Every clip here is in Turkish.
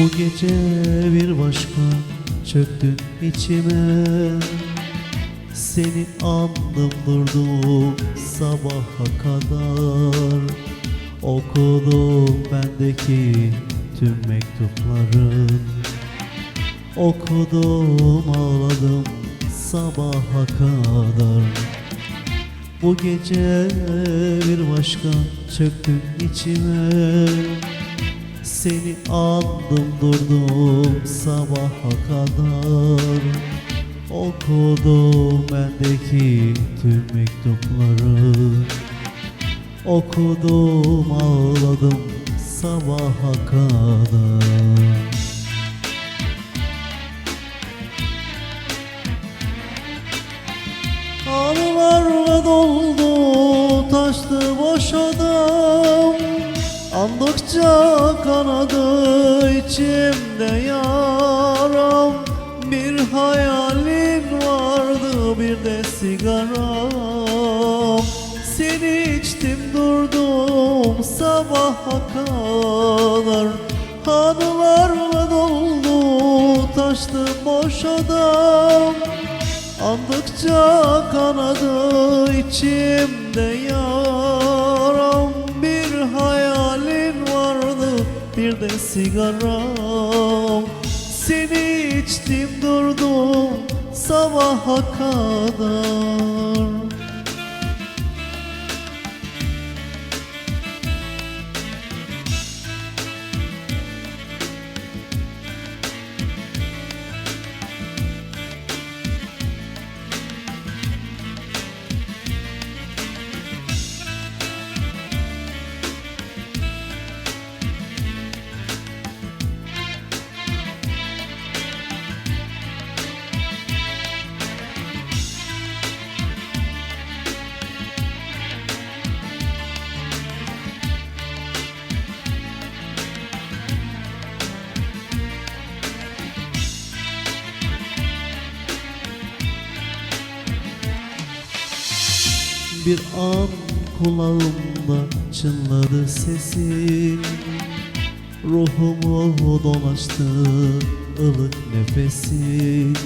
Bu gece bir başka çöktün içime. Seni andım durdum sabaha kadar. Okudum bendeki tüm mektupların Okudum ağladım sabaha kadar. Bu gece bir başka çöktün içime Seni andım durdum sabaha kadar. Okudum bendeki tüm mektupları. Okudum ağladım sabaha kadar. Anılarla doldu taştı boş adam Andıkça kanadı içimde yaram. Bir hayalin vardı bir de sigaram. Seni içtim durdum sabaha kadar. Anılarla doldu taştı boş adam. Andıkça kanadı içimde yaram bir de sigaram. Seni içtim durdum sabaha kadar Bir an kulağımda çınladı sesin. Ruhumu dolaştı ılık nefesin.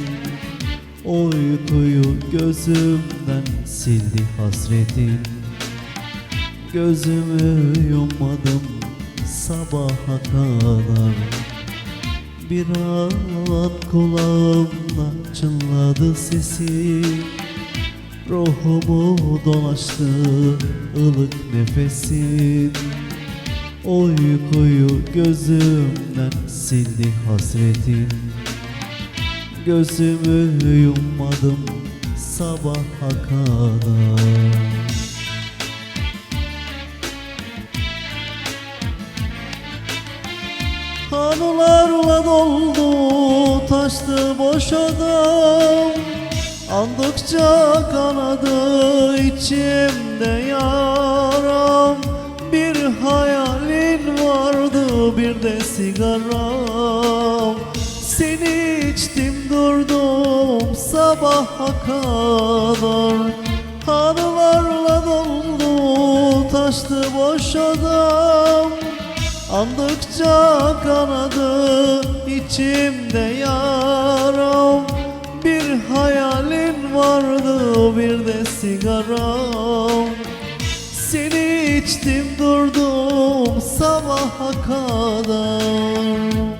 Uykuyu gözümden sildi hasretin. Gözümü yummadım sabaha kadar. Bir an kulağımda çınladı sesin Ruhumu dolaştı ılık nefesin. Uykuyu gözümden sildi hasretin. Gözümü yummadım sabaha kadar. Anılarla doldu Andıkça kanadı içimde yaram. Bir hayalin vardı bir de sigaram. Seni içtim durdum sabaha kadar. Anılarla doldu taştı boş adam Andıkça kanadı içimde yaram sigaram. Seni içtim durdum sabaha kadar